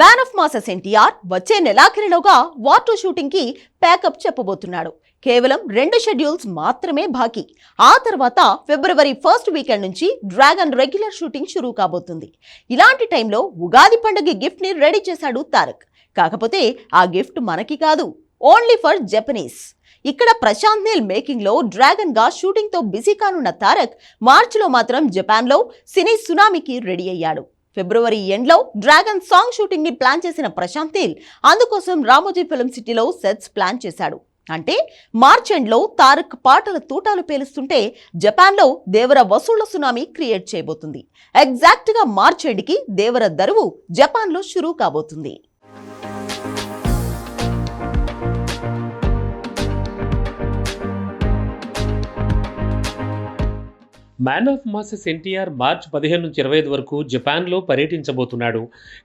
Man of masses NTR వచ్చే నెలాఖరిలోగా war two షూటింగ్కి ప్యాకప్ చెప్పబోతున్నాడు. కేవలం రెండు షెడ్యూల్స్ మాత్రమే బాకీ. ఆ తర్వాత ఫిబ్రవరి ఫస్ట్ వీకెండ్ నుంచి డ్రాగన్ రెగ్యులర్ షూటింగ్ షురూ కాబోతుంది. ఇలాంటి టైంలో ఉగాది పండుగ గిఫ్ట్ని రెడీ చేశాడు తారక్. కాకపోతే ఆ గిఫ్ట్ మనకి కాదు ఓన్లీ ఫర్ జపనీస్. ఇక్కడ ప్రశాంత్ నీల్ మేకింగ్లో డ్రాగన్గా షూటింగ్తో బిజీ కానున్న తారక్ మార్చిలో మాత్రం జపాన్లో సినీ సునామీకి రెడీ అయ్యాడు. ఫిబ్రవరి ఎండ్లో డ్రాగన్ సాంగ్ షూటింగ్ని ప్లాన్ చేసిన ప్రశాంత్ నీల్ అందుకోసం రామోజీ ఫిల్మ్ సిటీలో సెట్స్ ప్లాన్ చేశాడు. అంటే మార్చ్ ఎండ్లో తారక్ పాటల తూటాలు పేలుస్తుంటే జపాన్లో దేవర వసూళ్ళ సునామీ క్రియేట్ చేయబోతుంది. ఎగ్జాక్ట్గా మార్చ్ ఎండ్కి దేవర దరువు జపాన్లో షురూ కాబోతుంది. Man of masses NTR March పదిహేను నుంచి ఇరవై ఐదు వరకు జపాన్లో పర్యటించబోతున్నాడు.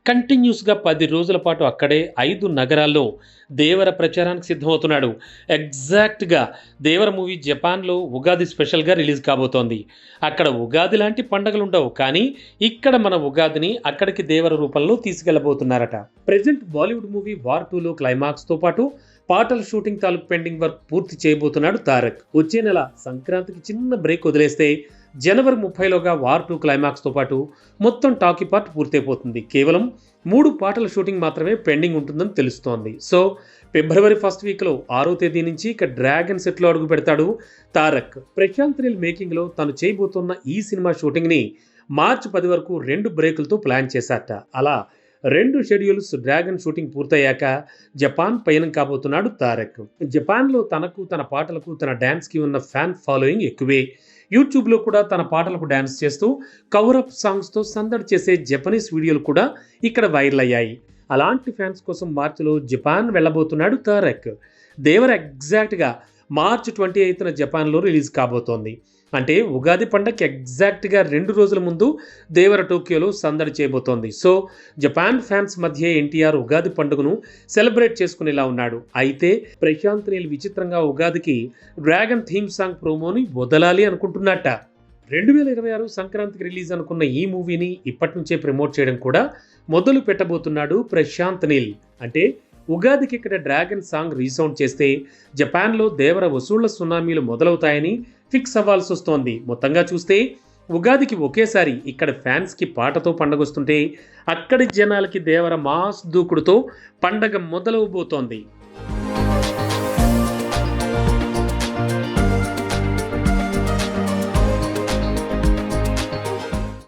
కంటిన్యూస్గా పది రోజుల పాటు అక్కడే ఐదు నగరాల్లో దేవర ప్రచారానికి సిద్ధమవుతున్నాడు. ఎగ్జాక్ట్గా దేవర మూవీ జపాన్లో ఉగాది స్పెషల్గా రిలీజ్ కాబోతోంది. అక్కడ ఉగాది లాంటి పండగలు ఉండవు కానీ ఇక్కడ మన ఉగాదిని అక్కడికి దేవర రూపంలో తీసుకెళ్ళబోతున్నారట ప్రజెంట్ బాలీవుడ్ మూవీ వార్ టూలో క్లైమాక్స్తో పాటు పాటల షూటింగ్ తాలూకు పెండింగ్ వర్క్ పూర్తి చేయబోతున్నాడు తారక్. వచ్చే నెల సంక్రాంతికి చిన్న బ్రేక్ వదిలేస్తే జనవరి ముప్పైలోగా వార్ టూ క్లైమాక్స్తో పాటు మొత్తం టాకీ పార్ట్ పూర్తయిపోతుంది. కేవలం మూడు పాటల షూటింగ్ మాత్రమే పెండింగ్ ఉంటుందని తెలుస్తోంది. సో ఫిబ్రవరి ఫస్ట్ వీక్లో ఆరో తేదీ నుంచి ఇక డ్రాగన్ సెట్లో అడుగు పెడతాడు తారక్. ప్రశాంత్ నీల్ మేకింగ్లో తను చేయబోతున్న ఈ సినిమా షూటింగ్ని మార్చి పది వరకు రెండు బ్రేకులతో ప్లాన్ చేశారట. అలా రెండు షెడ్యూల్స్ డ్రాగన్ షూటింగ్ పూర్తయ్యాక జపాన్ పయనం కాబోతున్నాడు తారక్. జపాన్లో తనకు తన పాటలకు తన డ్యాన్స్కి ఉన్న ఫ్యాన్ ఫాలోయింగ్ ఎక్కువే. యూట్యూబ్లో కూడా తన పాటలకు డ్యాన్స్ చేస్తూ కవరప్ సాంగ్స్తో సందడి చేసే జపనీస్ వీడియోలు కూడా ఇక్కడ వైరల్ అయ్యాయి. అలాంటి ఫ్యాన్స్ కోసం మార్చిలో జపాన్ వెళ్ళబోతున్నాడు తారక్. దేవర ఎగ్జాక్ట్గా మార్చ్ ట్వంటీ ఎయిత్న జపాన్లో రిలీజ్ కాబోతోంది. అంటే ఉగాది పండగకి ఎగ్జాక్ట్గా రెండు రోజుల ముందు దేవర టోక్యోలో సందడి చేయబోతోంది. సో జపాన్ ఫ్యాన్స్ మధ్య ఎన్టీఆర్ ఉగాది పండుగను సెలబ్రేట్ చేసుకునేలా ఉన్నాడు. అయితే ప్రశాంత్ నీల్ విచిత్రంగా ఉగాదికి డ్రాగన్ థీమ్ సాంగ్ ప్రోమోని వదలాలి అనుకుంటున్నట్ట. రెండు వేల ఇరవై ఆరు సంక్రాంతికి రిలీజ్ అనుకున్న ఈ మూవీని ఇప్పటి నుంచే ప్రమోట్ చేయడం కూడా మొదలు పెట్టబోతున్నాడు ప్రశాంత్ నీల్. అంటే ఉగాదికి ఇక్కడ డ్రాగన్ సాంగ్ రీసౌండ్ చేస్తే జపాన్లో దేవర వసూళ్ళ సునామీలు మొదలవుతాయని ఫిక్స్ అవ్వాల్సి వస్తోంది. మొత్తంగా చూస్తే ఉగాదికి ఒకేసారి ఇక్కడ ఫ్యాన్స్కి పాటతో పండగొస్తుంటే అక్కడి జనాలకి దేవర మాస్ దూకుడుతో పండగ మొదలవబోతోంది.